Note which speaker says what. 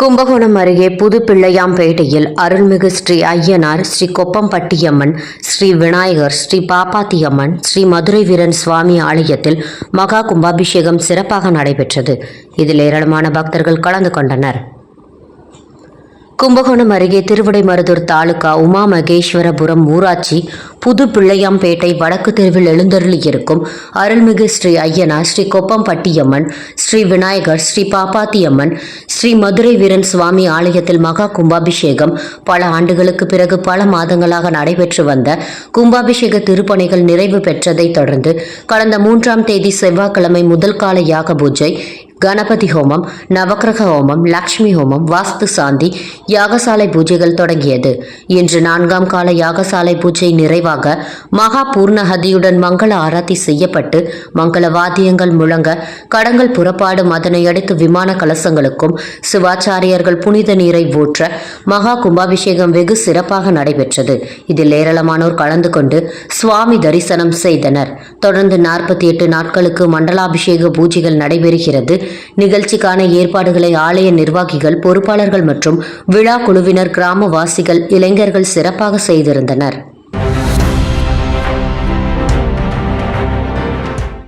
Speaker 1: கும்பகோணம் அருகே புதுப்பிள்ளையாம்பேட்டையில் அருள்மிகு ஸ்ரீ ஐயனார் ஸ்ரீ கொப்பம்பட்டியம்மன் ஸ்ரீ விநாயகர் ஸ்ரீ பாப்பாத்தியம்மன் ஸ்ரீ மதுரை வீரன் சுவாமி ஆலயத்தில் மகா கும்பாபிஷேகம் சிறப்பாக நடைபெற்றது. இதில் ஏராளமான பக்தர்கள் கலந்து கொண்டனர். கும்பகோணம் அருகே திருவிடைமருதூர் தாலுகா உமா மகேஸ்வரபுரம் ஊராட்சி புது பிள்ளையாம்பேட்டை வடக்கு தெருவில் எழுந்தருளியிருக்கும் அருள்மிகு ஸ்ரீ ஐயனா ஸ்ரீ கொப்பம்பட்டியம்மன் ஸ்ரீ விநாயகர் ஸ்ரீ பாப்பாத்தியம்மன் ஸ்ரீ மதுரை வீரன் சுவாமி ஆலயத்தில் மகா கும்பாபிஷேகம் பல ஆண்டுகளுக்கு பிறகு பல மாதங்களாக நடைபெற்று வந்த கும்பாபிஷேக திருப்பணிகள் நிறைவு பெற்றதைத் தொடர்ந்து கடந்த மூன்றாம் தேதி செவ்வாய்க்கிழமை முதல் கால யாக பூஜை கணபதி ஹோமம் நவக்கிரக ஹோமம் லக்ஷ்மி ஹோமம் வாஸ்து சாந்தி யாகசாலை பூஜைகள் தொடங்கியது. இன்று நான்காம் கால யாகசாலை பூஜை நிறைவாக மகா பூர்ணஹதியுடன் மங்கள ஆராத்தி செய்யப்பட்டு மங்கள வாத்தியங்கள் முழங்க கடங்கள் புறப்பாடும் அதனையடுத்து விமான கலசங்களுக்கும் சிவாச்சாரியர்கள் புனித நீரை ஊற்ற மகா கும்பாபிஷேகம் வெகு சிறப்பாக நடைபெற்றது. இதில் ஏராளமானோர் கலந்து கொண்டு சுவாமி தரிசனம் செய்தனர். தொடர்ந்து நாற்பத்தி எட்டு நாட்களுக்கு மண்டலாபிஷேக பூஜைகள் நடைபெறுகிறது. நிகழ்ச்சிக்கான ஏற்பாடுகளை ஆலய நிர்வாகிகள் பொறுப்பாளர்கள் மற்றும் விழா குழுவினர் கிராமவாசிகள் இளைஞர்கள் சிறப்பாக செய்திருந்தனர்.